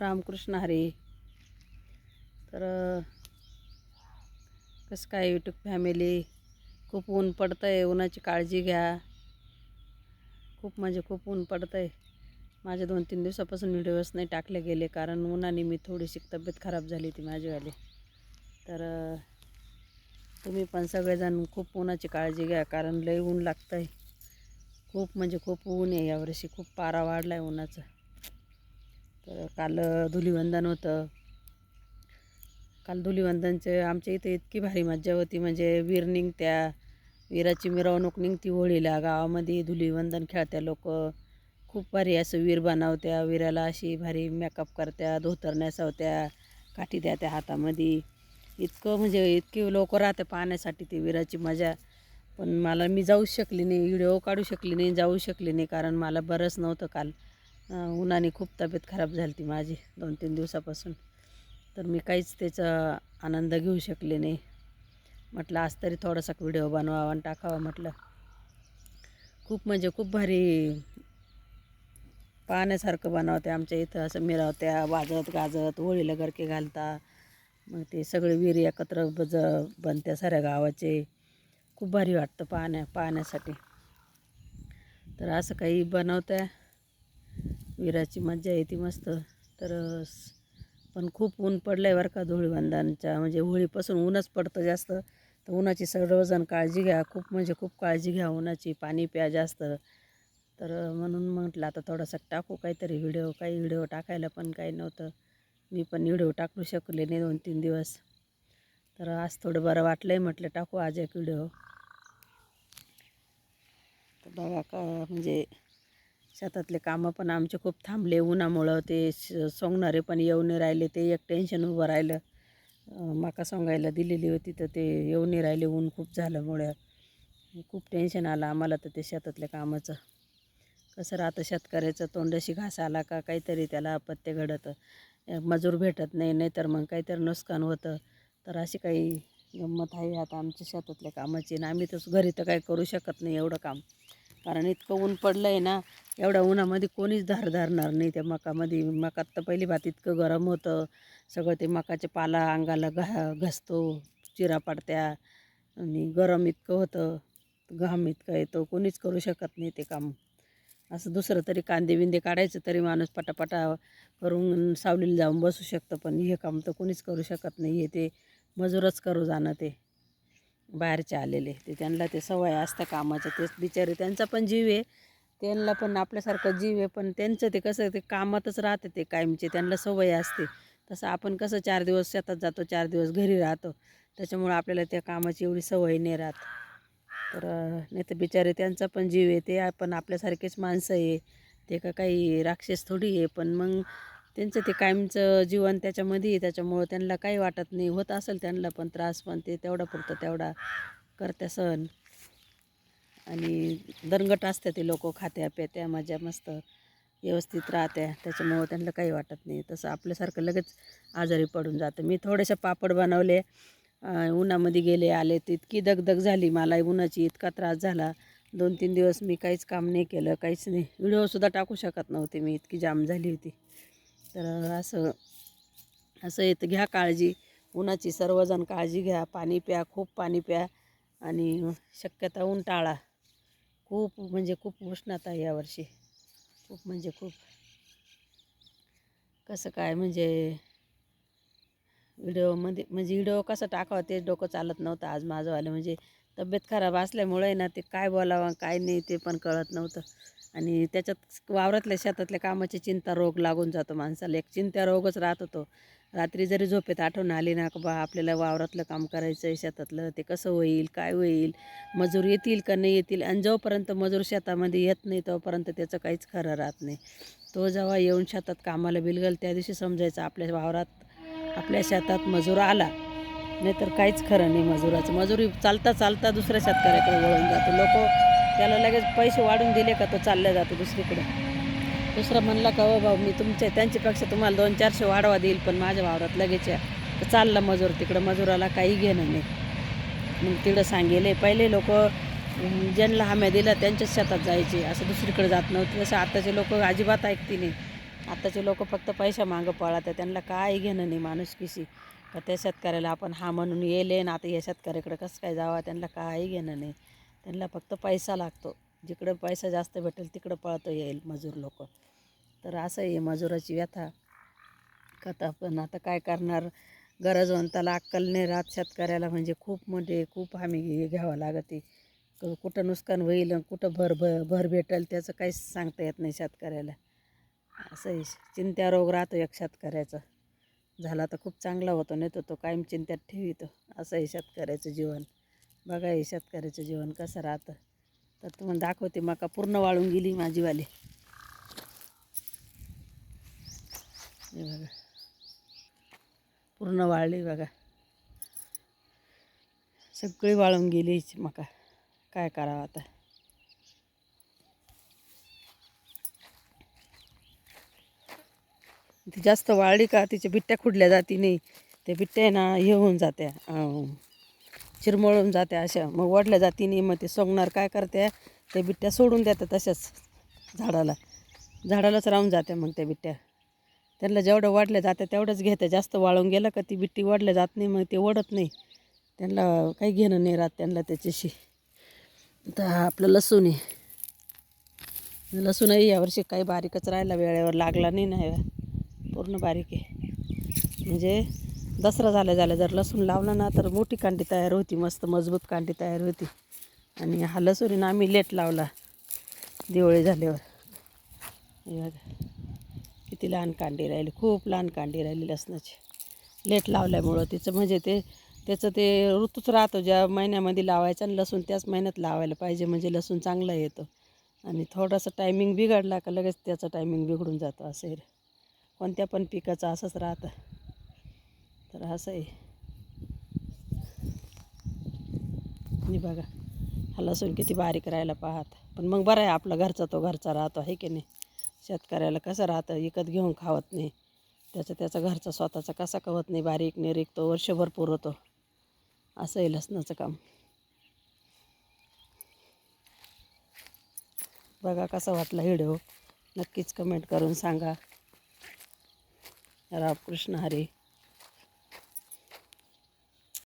रामकृष्ण हरी. तर कसं काय यूट्यूब फॅमिली खूप ऊन पडतं आहे उन्हाची काळजी घ्या. खूप म्हणजे खूप ऊन पडतं आहे माझे दोन तीन दिवसापासून व्हिडिओज नाही टाकले गेले कारण उन्हाने मी थोडीशी तब्येत खराब झाली ती माझीवाली. तर तुम्ही पण सगळेजण खूप उन्हाची काळजी घ्या कारण लई ऊन लागतं आहे खूप म्हणजे खूप ऊन आहे यावर्षी खूप पारा वाढला आहे उन्हाचा तर काल धुलीवंदन होतं. काल धुलीवंदनचे आमच्या इथे इतकी भारी मज्जा होती. म्हणजे वीर निघत्या वीराची मिरवणूक निघती होळीला. गावामध्ये धुलीवंदन खेळत्या लोक खूप भारी असं वीर बनवत्या वीराला अशी भारी मेकअप करत्या धोतर नेसवत्या काठी द्या त्या हातामध्ये. इतकं म्हणजे इतकी लोक राहते पाहण्यासाठी ती वीराची मजा. पण मला मी जाऊच शकली नाही व्हिडिओ काढू शकली नाही जाऊ शकली नाही कारण मला बरंच नव्हतं काल. उन्हाने खूप तब्येत खराब झाली ती माझी दोन तीन दिवसापासून. तर मी काहीच त्याचा आनंद घेऊ शकले नाही. म्हटलं आज तरी थोडासा व्हिडिओ बनवावा आणि टाकावा म्हटलं. खूप म्हणजे खूप भारी पाहण्यासारखं बनवते आमच्या इथं. असं मिरवत्या वाजत गाजत होळीला गरके घालता. मग ते सगळे वीर एकत्र बज बनत्या साऱ्या गावाचे. खूप भारी वाटतं पाहण्या पाहण्यासाठी. तर असं काही बनवत्या विराची मज्जा येते मस्त. तर पण खूप ऊन पडलं आहे बरं का धुळीवंदनच्या म्हणजे होळीपासून ऊनच पडतं जास्त. तर उन्हाची सर्वजण काळजी घ्या. खूप म्हणजे खूप काळजी घ्या उन्हाची. पाणी प्या जास्त. तर म्हणून म्हटलं आता थोडासा टाकू काहीतरी व्हिडिओ. काही व्हिडिओ टाकायला पण काही नव्हतं. मी पण व्हिडिओ टाकू शकले नाही दोन तीन दिवस. तर आज थोडं बरं वाटलं आहे म्हटलं टाकू आज एक व्हिडिओ. तर बघा का म्हणजे शेतातले कामं पण आमचे खूप थांबले. उन्हामुळं ते श- सोंगणारे पण येऊ नाही राहिले. ते एक टेन्शन उभं राहिलं. माका सोंगायला दिलेली होती तर ते येऊ नाही राहिले. ऊन खूप झाल्यामुळे खूप टेन्शन आलं आम्हाला तर ते शेतातल्या कामाचं. कसं राहतं शेतकऱ्याचं? तोंडाशी घास आला का काहीतरी त्याला अपत्य घडतं. मजूर भेटत नाही नाहीतर मग काहीतरी नुकसान होतं. तर अशी काही गंमत आहे. आता आमच्या शेतातल्या कामाची आणि आम्ही तसं घरी तर काही करू शकत नाही एवढं काम. कारण इतकं ऊन पडलं आहे ना एवढ्या उन्हामध्ये कोणीच धार धरणार नाही. त्या मकामध्ये मकात तर पहिली भात इतकं गरम होतं. सगळं ते मकाचे पाला अंगाला घा घसतो चिरा पडत्या. आणि गरम इतकं होतं. घाम इतका येतो. कोणीच करू शकत नाही ते काम. असं दुसरं तरी कांदे बिंदे काढायचं तरी माणूस पटापटा करून सावलीला जाऊन बसू शकतं. पण हे काम तर कोणीच करू शकत नाही. हे ते मजूरच करू जाणं ते. बाहेरचे आलेले. ते त्यांना ते सवय असतं कामाचं तेच बिचारे त्यांचा पण जीव आहे. त्यांना पण आपल्यासारखं जीव आहे. पण त्यांचं ते कसं ते कामातच राहते ते कायमचे. त्यांना सवय असते. तसं आपण कसं चार दिवस शेतात जातो चार दिवस घरी राहतो. त्याच्यामुळं आपल्याला त्या कामाची एवढी सवय नाही राहत. तर नाही तर बिचारे त्यांचा पण जीव आहे. ते आपण आपल्यासारखेच माणसं आहे. ते का काही राक्षस थोडी आहे. पण मग त्यांचं ते कायमचं जीवन त्याच्यामध्ये त्याच्यामुळं त्यांना काही वाटत नाही. होत असेल त्यांना पण त्रास पण ते तेवढा पुरतं तेवढा करत्या सण आणि दणगट असते ते लोक खात्या प्यात्या मजा मस्त व्यवस्थित राहत्या. त्याच्यामुळं त्यांना काही वाटत नाही. तसं आपल्यासारखं लगेच आजारी पडून जातं. मी थोडेसे पापड बनवले उन्हामध्ये गेले आले तर इतकी दगदग झाली. मला उन्हाची इतका त्रास झाला. दोन तीन दिवस मी काहीच काम नाही केलं काहीच नाही. व्हिडिओसुद्धा टाकू शकत नव्हते मी. इतकी जाम झाली होती. तर असं असं येतं घ्या काळजी. उन्हाची सर्वजण काळजी घ्या. पाणी प्या खूप पाणी प्या आणि शक्यता ऊन टाळा. खूप म्हणजे खूप उष्णता आहे यावर्षी खूप म्हणजे खूप. कसं काय म्हणजे व्हिडिओमध्ये म्हणजे व्हिडिओ कसं टाकावं ते डोकं चालत नव्हतं. आज माझंवालं म्हणजे तब्येत खराब असल्यामुळे ना ते काय बोलावं काय नाही ते पण कळत नव्हतं. आणि त्याच्यात वावरातल्या शेतातल्या कामाची चिंता रोग लागून जातो माणसाला. एक चिंता रोगच राहत होतो. रात्री जरी झोपेत आठवण आली ना का बा आपल्याला वावरातलं काम करायचं आहे शेतातलं ते कसं होईल काय होईल मजूर येतील का नाही येतील? आणि जोपर्यंत मजूर शेतामध्ये येत नाही तोपर्यंत त्याचं काहीच खरं राहत नाही. तो जेव्हा येऊन शेतात कामाला बिलगल त्या दिवशी समजायचं आपल्या वावरात आपल्या शेतात मजूर आला नाहीतर काहीच खरं नाही मजुराचं. मजुरी चालता चालता दुसऱ्या शेतकऱ्याकडे वळून जातो. लोक त्याला लगेच पैसे वाढून दिले का तो चालला जातो दुसरीकडे. दुसरा म्हणला का हो भाऊ मी तुमच्या त्यांच्यापेक्षा तुम्हाला दोन चारशे वाढवा देईल पण माझ्या वावरात लगेच या. तर चालला मजूर तिकडं. मजुराला काही घेणं नाही. मग तिकडं सांगेले पहिले लोक ज्यांना हम्या दिल्या त्यांच्याच शेतात जायचे. असं दुसरीकडे जात नव्हते. तसं आत्ताचे लोक अजिबात ऐकते नाही. आत्ताचे लोक फक्त पैसा मागं पळतात. त्यांना काय घेणं नाही माणूस किशी का त्या शेतकऱ्याला आपण हा म्हणून येले ना आता या शेतकऱ्याकडे कसं काय जावं त्यांना काही घेणं नाही. त्यांना फक्त पैसा लागतो. जिकडं पैसा जास्त भेटेल तिकडं पळतो येईल मजूर लोक. तर असं आहे मजुराची व्यथा. कथा पण आता काय करणार? गरजवंताला अक्कल नाही राहत शेतकऱ्याला म्हणजे खूप म्हणजे खूप हमी घ्यावं लागते. कुठं नुकसान होईल आणि कुठं भर भर भर भेटेल त्याचं काहीच सांगता येत नाही शेतकऱ्याला. असं चिंत्या रोग राहतो एक शेतकऱ्याचा. झाला तर खूप चांगला होतो नाही तर तो कायम चिंत्यात ठेवितो. असं आहे शेतकऱ्याचं जीवन. बघा हे शेतकऱ्याचं जीवन कसं राहतं. तर तुम्हाला दाखवते मका पूर्ण वाळून गेली माझीवाली. हे बघा. पूर्ण वाळली बघा. सगळी वाळून गेली मका. काय करावं आता? ती जास्त वाळली का तिच्या बिट्ट्या खुडल्या जाती नाही. त्या बिट्ट्या आहे ना हे होऊन जात्या चिरमळून जात्या अशा. मग वाढल्या जाती नाही मग ते सोंगणार काय करते त्या बिट्ट्या सोडून देतात तशाच झाडाला. झाडालाच राहून जात्या मग त्या बिट्ट्या. त्यांना जेवढं वाढल्या जातं तेवढंच घेते जास्त वाळून गेलं का ती बिट्टी वाढल्या जात नाही मग ते ओढत नाही. त्यांना काही घेणं नाही राहत त्यांना त्याच्याशी. तर हा आपलं लसूण आहे. लसूणही यावर्षी काही बारीकच राहिला वेळेवर लागला नाही ना पूर्ण बारीक आहे. म्हणजे दसरा झाल्या झाल्या जर लसूण लावला ना तर मोठी कांडी तयार होती मस्त मजबूत कांडी तयार होती. आणि हा लसूण आम्ही लेट लावला दिवाळी झाल्यावर. किती लहान कांडी राहिली खूप लहान कांडी राहिली लसणाची. लेट लावल्यामुळं तिचं म्हणजे ते त्याचं ते ऋतूच राहतो ज्या महिन्यामध्ये लावायचं आणि लसूण त्याच महिन्यात लावायला पाहिजे म्हणजे लसूण चांगला येतो. आणि थोडासा टायमिंग बिघडला का लगेच त्याचं टायमिंग बिघडून जातो असं कोणत्या पण पिकाचं असंच राहतं. तर असं आहे. आणि बघा. हा लसूण किती बारीक राहायला पाहत. पण मग बरं आहे आपला घरचा तो घरचा राहतो आहे की नाही? शेतकऱ्याला कसं राहतं? विकत घेऊन खावत नाही. त्याचं त्याचा घरचा स्वतःचा कसा कवत नाही? बारीक निरीक तो वर्षभर पुरवतो. असं आहे लसणाचं काम. बघा कसा वाटला व्हिडिओ. नक्कीच कमेंट करून सांगा. रामकृष्ण हरी.